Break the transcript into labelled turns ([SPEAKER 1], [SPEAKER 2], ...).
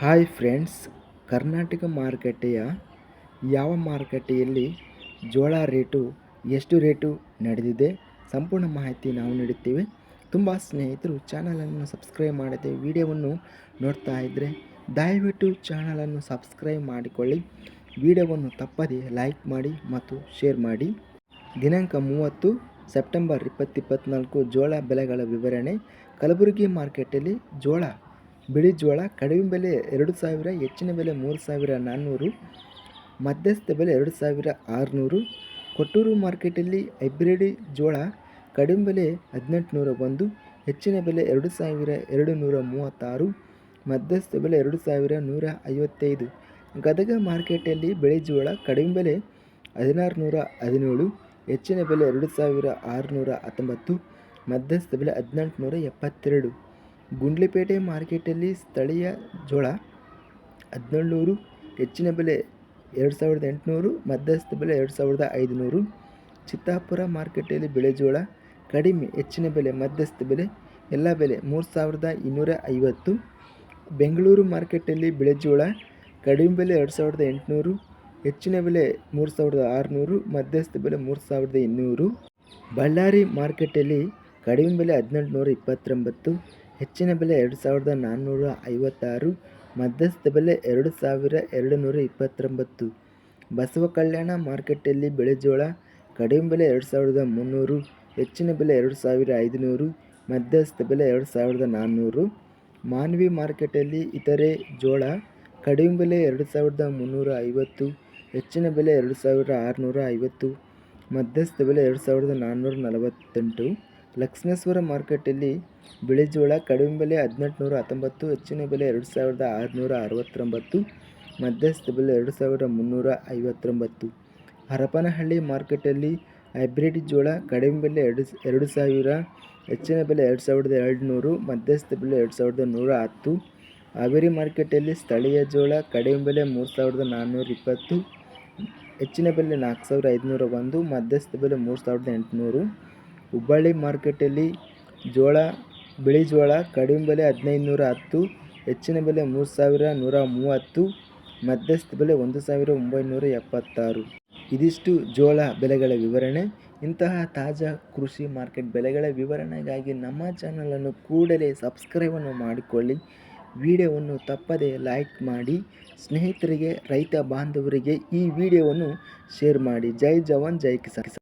[SPEAKER 1] Hi friends, Karnataka ಮಾರುಕಟ್ಟೆಯ ಯಾವ ಮಾರುಕಟ್ಟೆಯಲ್ಲಿ ಜೋಳ ರೇಟು, ಎಷ್ಟು ರೇಟು ನಡೆದಿದೆ ಸಂಪೂರ್ಣ ಮಾಹಿತಿ ನಾವು ನೀಡುತ್ತೇವೆ. ತುಂಬ ಸ್ನೇಹಿತರು, ಚಾನಲನ್ನು ಸಬ್ಸ್ಕ್ರೈಬ್ ಮಾಡದೆ ವಿಡಿಯೋವನ್ನು ನೋಡ್ತಾ ಇದ್ದರೆ ದಯವಿಟ್ಟು ಚಾನಲನ್ನು ಸಬ್ಸ್ಕ್ರೈಬ್ ಮಾಡಿಕೊಳ್ಳಿ. ವಿಡಿಯೋವನ್ನು ತಪ್ಪದೆ ಲೈಕ್ ಮಾಡಿ ಮತ್ತು ಶೇರ್ ಮಾಡಿ. ದಿನಾಂಕ ಮೂವತ್ತು, ಸೆಪ್ಟೆಂಬರ್ ಇಪ್ಪತ್ತಿಪ್ಪತ್ನಾಲ್ಕು ಜೋಳ ಬೆಲೆಗಳ ವಿವರಣೆ. ಕಲಬುರಗಿ ಮಾರ್ಕೆಟಲ್ಲಿ ಜೋಳ ಬಿಳಿ ಜೋಳ ಕಡಿಮೆ ಬೆಲೆ ಎರಡು ಸಾವಿರ, ಹೆಚ್ಚಿನ ಬೆಲೆ ಮೂರು ಸಾವಿರ ನಾನ್ನೂರು, ಮಧ್ಯಸ್ಥ ಬೆಲೆ ಎರಡು ಸಾವಿರ ಆರುನೂರು. ಕೊಟ್ಟೂರು ಮಾರ್ಕೆಟಲ್ಲಿ ಹೈಬ್ರಿಡ್ ಜೋಳ ಕಡಿಮೆ ಬೆಲೆ ಹದಿನೆಂಟುನೂರ ಒಂದು, ಹೆಚ್ಚಿನ ಬೆಲೆ ಎರಡು ಸಾವಿರ ಎರಡು ನೂರ ಮೂವತ್ತಾರು, ಮಧ್ಯಸ್ಥ ಬೆಲೆ ಎರಡು ಸಾವಿರ ನೂರ ಐವತ್ತೈದು. ಗದಗ ಮಾರ್ಕೆಟಲ್ಲಿ ಬಿಳಿ ಜೋಳ ಕಡಿಮೆ ಬೆಲೆ ಹದಿನಾರು ನೂರ ಹದಿನೇಳು, ಹೆಚ್ಚಿನ ಬೆಲೆ ಎರಡು ಸಾವಿರ ಆರುನೂರ ಹತ್ತೊಂಬತ್ತು, ಮಧ್ಯಸ್ಥ ಬೆಲೆ ಹದಿನೆಂಟು ನೂರ ಎಪ್ಪತ್ತೆರಡು. ಗುಂಡ್ಲುಪೇಟೆ ಮಾರ್ಕೆಟಲ್ಲಿ ಸ್ಥಳೀಯ ಜೋಳ, ಹದಿನೇಳುನೂರು, ಹೆಚ್ಚಿನ ಬೆಲೆ ಎರಡು ಸಾವಿರದ ಎಂಟುನೂರು, ಮಧ್ಯಸ್ಥ ಬೆಲೆ ಎರಡು ಸಾವಿರದ ಐದುನೂರು. ಚಿತ್ತಾಪುರ ಮಾರ್ಕೆಟಲ್ಲಿ ಬೆಳೆ ಜೋಳ, ಕಡಿಮೆ ಹೆಚ್ಚಿನ ಬೆಲೆ ಮಧ್ಯಸ್ಥ ಬೆಲೆ ಎಲ್ಲ ಬೆಲೆ ಮೂರು ಸಾವಿರದ ಇನ್ನೂರ ಐವತ್ತು ಬೆಂಗಳೂರು ಮಾರ್ಕೆಟಲ್ಲಿ ಬೆಳೆ ಜೋಳ, ಕಡಿಮೆ ಬೆಲೆ ಎರಡು ಸಾವಿರದ ಎಂಟುನೂರು, ಹೆಚ್ಚಿನ ಬೆಲೆ ಮೂರು ಸಾವಿರದ ಆರುನೂರು, ಮಧ್ಯಸ್ಥ ಬೆಲೆ ಮೂರು ಸಾವಿರದ ಇನ್ನೂರು. ಬಳ್ಳಾರಿ ಮಾರ್ಕೆಟಲ್ಲಿ ಕಡಿಮೆ ಬೆಲೆ ಹದಿನೆಂಟುನೂರ ಇಪ್ಪತ್ತೊಂಬತ್ತು. ಹೆಚ್ಚಿನ ಬೆಲೆ ಎರಡು ಸಾವಿರದ ನಾನ್ನೂರ ಐವತ್ತಾರು ಮಧ್ಯಸ್ಥ ಬೆಲೆ ಎರಡು ಸಾವಿರ ಎರಡು ನೂರ ಇಪ್ಪತ್ತೊಂಬತ್ತು ಬಸವ ಕಲ್ಯಾಣ ಮಾರ್ಕೆಟಲ್ಲಿ ಬೆಳೆಜೋಳ ಕಡಿಮೆ ಬೆಲೆ ಎರಡು ಸಾವಿರದ ಮುನ್ನೂರು, ಹೆಚ್ಚಿನ ಬೆಲೆ ಎರಡು ಸಾವಿರ ಐದುನೂರು, ಮಧ್ಯಸ್ಥ ಬೆಲೆ ಎರಡು ಸಾವಿರದ ನಾನ್ನೂರು. ಮಾನ್ವಿ ಮಾರ್ಕೆಟಲ್ಲಿ ಇತರೆ ಜೋಳ ಕಡಿಮೆ ಬೆಲೆ ಎರಡು ಸಾವಿರದ ಮುನ್ನೂರ ಐವತ್ತು ಹೆಚ್ಚಿನ ಬೆಲೆ ಎರಡು ಸಾವಿರ ಆರುನೂರ ಐವತ್ತು ಮಧ್ಯಸ್ಥ ಬೆಲೆ ಎರಡು ಸಾವಿರದ ನಾನ್ನೂರ ನಲವತ್ತೆಂಟು ಲಕ್ಷ್ಮೇಶ್ವರ ಮಾರ್ಕೆಟಲ್ಲಿ ಬಿಳಿಜೋಳ ಕಡಿಮೆ ಬೆಲೆ ಹದಿನೆಂಟುನೂರ ಹತ್ತೊಂಬತ್ತು, ಹೆಚ್ಚಿನ ಬೆಲೆ ಎರಡು ಸಾವಿರದ ಆರುನೂರ ಅರವತ್ತೊಂಬತ್ತು, ಮಧ್ಯಸ್ಥ ಬೆಲೆ ಎರಡು ಸಾವಿರದ ಮುನ್ನೂರ ಐವತ್ತೊಂಬತ್ತು. ಹರಪನಹಳ್ಳಿ ಮಾರ್ಕೆಟಲ್ಲಿ ಹೈಬ್ರಿಡ್ ಜೋಳ ಕಡಿಮೆ ಬೆಲೆ ಎರಡು ಎರಡು ಸಾವಿರ, ಹೆಚ್ಚಿನ ಬೆಲೆ ಎರಡು ಸಾವಿರದ ಎರಡುನೂರು, ಮಧ್ಯಸ್ಥ ಬೆಲೆ ಎರಡು ಸಾವಿರದ ನೂರ ಹತ್ತು. ಹಾವೇರಿ ಮಾರ್ಕೆಟಲ್ಲಿ ಸ್ಥಳೀಯ ಜೋಳ ಕಡಿಮೆ ಬೆಲೆ ಮೂರು ಸಾವಿರದ ನಾನ್ನೂರ ಇಪ್ಪತ್ತು, ಹೆಚ್ಚಿನ ಬೆಲೆ ನಾಲ್ಕು ಸಾವಿರದ ಐದುನೂರ ಒಂದು, ಮಧ್ಯಸ್ಥ ಬೆಲೆ ಮೂರು ಸಾವಿರದ ಎಂಟುನೂರು. ಹುಬ್ಬಳ್ಳಿ ಮಾರ್ಕೆಟಲ್ಲಿ ಜೋಳ, ಬಿಳಿ ಜೋಳ ಕಡಿಮೆ ಬೆಲೆ ಹದಿನೈದು ನೂರ ಹತ್ತು, ಹೆಚ್ಚಿನ ಬೆಲೆ ಮೂರು ಸಾವಿರ ನೂರ ಮೂವತ್ತು, ಮಧ್ಯಸ್ಥ ಬೆಲೆ ಒಂದು ಸಾವಿರ ಒಂಬೈನೂರ ಎಪ್ಪತ್ತಾರು. ಇದಿಷ್ಟು ಜೋಳ ಬೆಲೆಗಳ ವಿವರಣೆ. ಇಂತಹ ತಾಜಾ ಕೃಷಿ ಮಾರ್ಕೆಟ್ ಬೆಲೆಗಳ ವಿವರಣೆಗಾಗಿ ನಮ್ಮ ಚಾನಲನ್ನು ಕೂಡಲೇ ಸಬ್ಸ್ಕ್ರೈಬನ್ನು ಮಾಡಿಕೊಳ್ಳಿ. ವಿಡಿಯೋವನ್ನು ತಪ್ಪದೇ ಲೈಕ್ ಮಾಡಿ. ಸ್ನೇಹಿತರಿಗೆ, ರೈತ ಬಾಂಧವರಿಗೆ ಈ ವಿಡಿಯೋವನ್ನು ಶೇರ್ ಮಾಡಿ. ಜೈ ಜವಾನ್, ಜೈ ಕಿಸಾನ್.